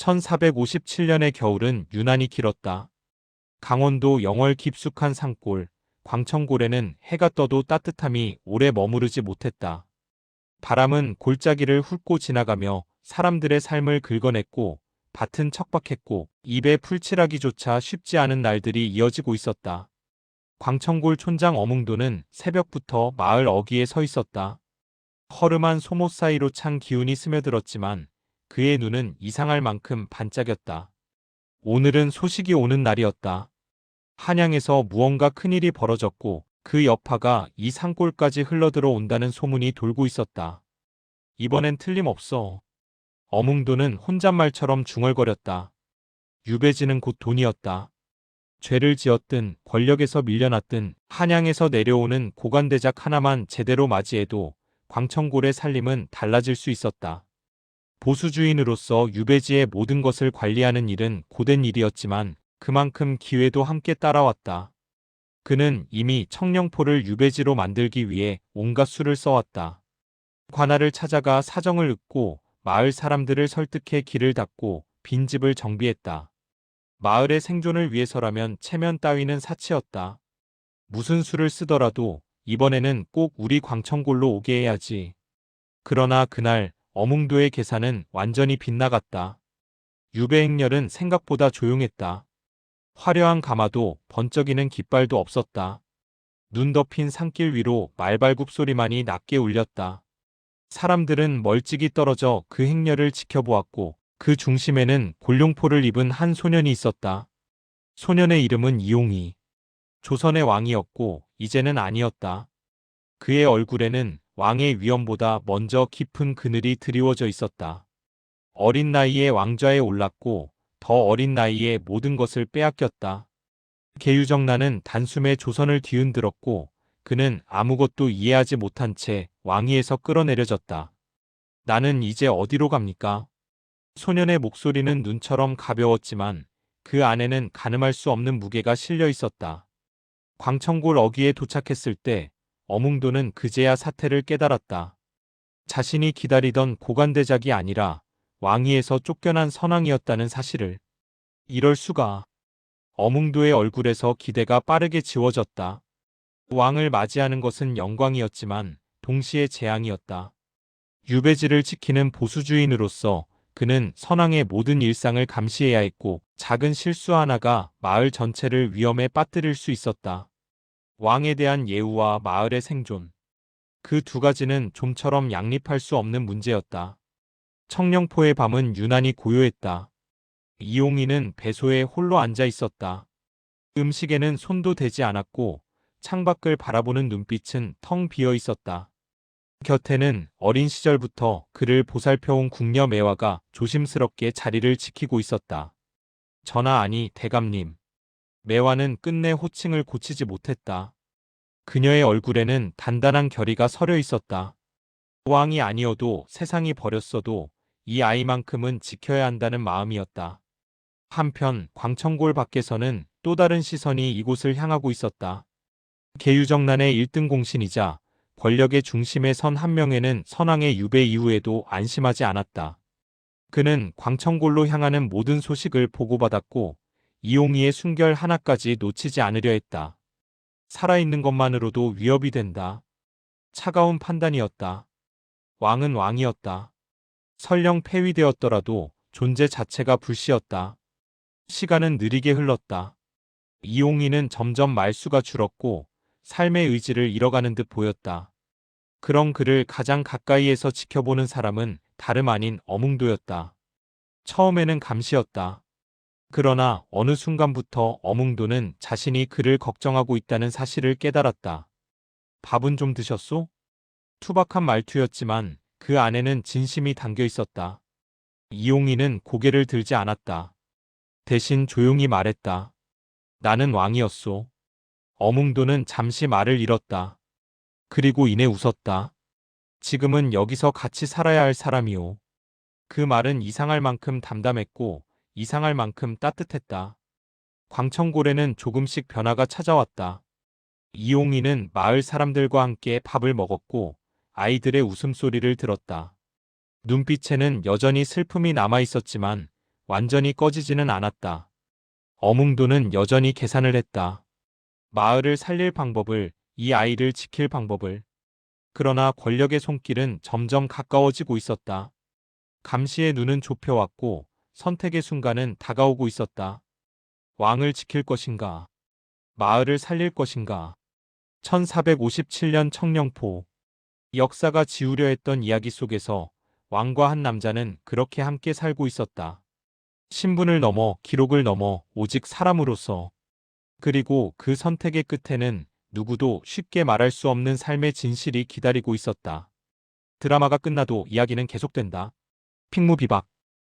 1457년의 겨울은 유난히 길었다. 강원도 영월 깊숙한 산골, 광천골에는 해가 떠도 따뜻함이 오래 머무르지 못했다. 바람은 골짜기를 훑고 지나가며 사람들의 삶을 긁어냈고 밭은 척박했고 입에 풀칠하기조차 쉽지 않은 날들이 이어지고 있었다. 광천골 촌장 어몽도는 새벽부터 마을 어귀에 서 있었다. 허름한 소못 사이로 찬 기운이 스며들었지만 그의 눈은 이상할 만큼 반짝였다. 오늘은 소식이 오는 날이었다. 한양에서 무언가 큰일이 벌어졌고 그 여파가 이 산골까지 흘러들어 온다는 소문이 돌고 있었다. 이번엔 틀림없어. 어몽도는 혼잣말처럼 중얼거렸다. 유배지는 곧 돈이었다. 죄를 지었든 권력에서 밀려났든 한양에서 내려오는 고관대작 하나만 제대로 맞이해도 광천골의 살림은 달라질 수 있었다. 보수주인으로서 유배지의 모든 것을 관리하는 일은 고된 일이었지만 그만큼 기회도 함께 따라왔다. 그는 이미 청령포를 유배지로 만들기 위해 온갖 수를 써왔다. 관할을 찾아가 사정을 읊고 마을 사람들을 설득해 길을 닫고 빈집을 정비했다. 마을의 생존을 위해서라면 체면 따위는 사치였다. 무슨 수를 쓰더라도 이번에는 꼭 우리 광천골로 오게 해야지. 그러나 그날 어몽도의 계산은 완전히 빗나갔다. 유배 행렬은 생각보다 조용했다. 화려한 가마도 번쩍이는 깃발도 없었다. 눈 덮인 산길 위로 말발굽 소리만이 낮게 울렸다. 사람들은 멀찍이 떨어져 그 행렬을 지켜보았고 그 중심에는 골룡포를 입은 한 소년이 있었다. 소년의 이름은 이용이. 조선의 왕이었고 이제는 아니었다. 그의 얼굴에는 왕의 위엄보다 먼저 깊은 그늘이 드리워져 있었다. 어린 나이에 왕좌에 올랐고 더 어린 나이에 모든 것을 빼앗겼다. 계유정나는 단숨에 조선을 뒤흔들었고 그는 아무것도 이해하지 못한 채 왕위에서 끌어내려졌다. 나는 이제 어디로 갑니까? 소년의 목소리는 눈처럼 가벼웠지만 그 안에는 가늠할 수 없는 무게가 실려 있었다. 광천골 어귀에 도착했을 때 어몽도는 그제야 사태를 깨달았다. 자신이 기다리던 고관대작이 아니라 왕위에서 쫓겨난 선왕이었다는 사실을. 이럴 수가. 어몽도의 얼굴에서 기대가 빠르게 지워졌다. 왕을 맞이하는 것은 영광이었지만 동시에 재앙이었다. 유배지를 지키는 보수주인으로서 그는 선왕의 모든 일상을 감시해야 했고 작은 실수 하나가 마을 전체를 위험에 빠뜨릴 수 있었다. 왕에 대한 예우와 마을의 생존. 그 두 가지는 좀처럼 양립할 수 없는 문제였다. 청령포의 밤은 유난히 고요했다. 이용이는 배소에 홀로 앉아 있었다. 음식에는 손도 대지 않았고 창밖을 바라보는 눈빛은 텅 비어 있었다. 곁에는 어린 시절부터 그를 보살펴온 궁녀 매화가 조심스럽게 자리를 지키고 있었다. 전하 아니 대감님. 매화는 끝내 호칭을 고치지 못했다. 그녀의 얼굴에는 단단한 결의가 서려 있었다. 왕이 아니어도 세상이 버렸어도 이 아이만큼은 지켜야 한다는 마음이었다. 한편 광천골 밖에서는 또 다른 시선이 이곳을 향하고 있었다. 계유정난의 1등 공신이자 권력의 중심에 선 한 명에는 선왕의 유배 이후에도 안심하지 않았다. 그는 광천골로 향하는 모든 소식을 보고받았고 이용희의 순결 하나까지 놓치지 않으려 했다. 살아있는 것만으로도 위협이 된다. 차가운 판단이었다. 왕은 왕이었다. 설령 폐위되었더라도 존재 자체가 불씨였다. 시간은 느리게 흘렀다. 이용희는 점점 말수가 줄었고 삶의 의지를 잃어가는 듯 보였다. 그런 그를 가장 가까이에서 지켜보는 사람은 다름 아닌 어몽도였다. 처음에는 감시였다. 그러나 어느 순간부터 어몽도는 자신이 그를 걱정하고 있다는 사실을 깨달았다. 밥은 좀 드셨소? 투박한 말투였지만 그 안에는 진심이 담겨 있었다. 이용이는 고개를 들지 않았다. 대신 조용히 말했다. 나는 왕이었소. 어몽도는 잠시 말을 잃었다. 그리고 이내 웃었다. 지금은 여기서 같이 살아야 할 사람이오. 그 말은 이상할 만큼 담담했고 이상할 만큼 따뜻했다. 광천골에는 조금씩 변화가 찾아왔다. 이용이는 마을 사람들과 함께 밥을 먹었고 아이들의 웃음소리를 들었다. 눈빛에는 여전히 슬픔이 남아 있었지만 완전히 꺼지지는 않았다. 어몽도는 여전히 계산을 했다. 마을을 살릴 방법을, 이 아이를 지킬 방법을. 그러나 권력의 손길은 점점 가까워지고 있었다. 감시의 눈은 좁혀왔고 선택의 순간은 다가오고 있었다. 왕을 지킬 것인가? 마을을 살릴 것인가? 1457년 청령포. 역사가 지우려 했던 이야기 속에서 왕과 한 남자는 그렇게 함께 살고 있었다. 신분을 넘어 기록을 넘어 오직 사람으로서. 그리고 그 선택의 끝에는 누구도 쉽게 말할 수 없는 삶의 진실이 기다리고 있었다. 드라마가 끝나도 이야기는 계속된다. 핑무 비박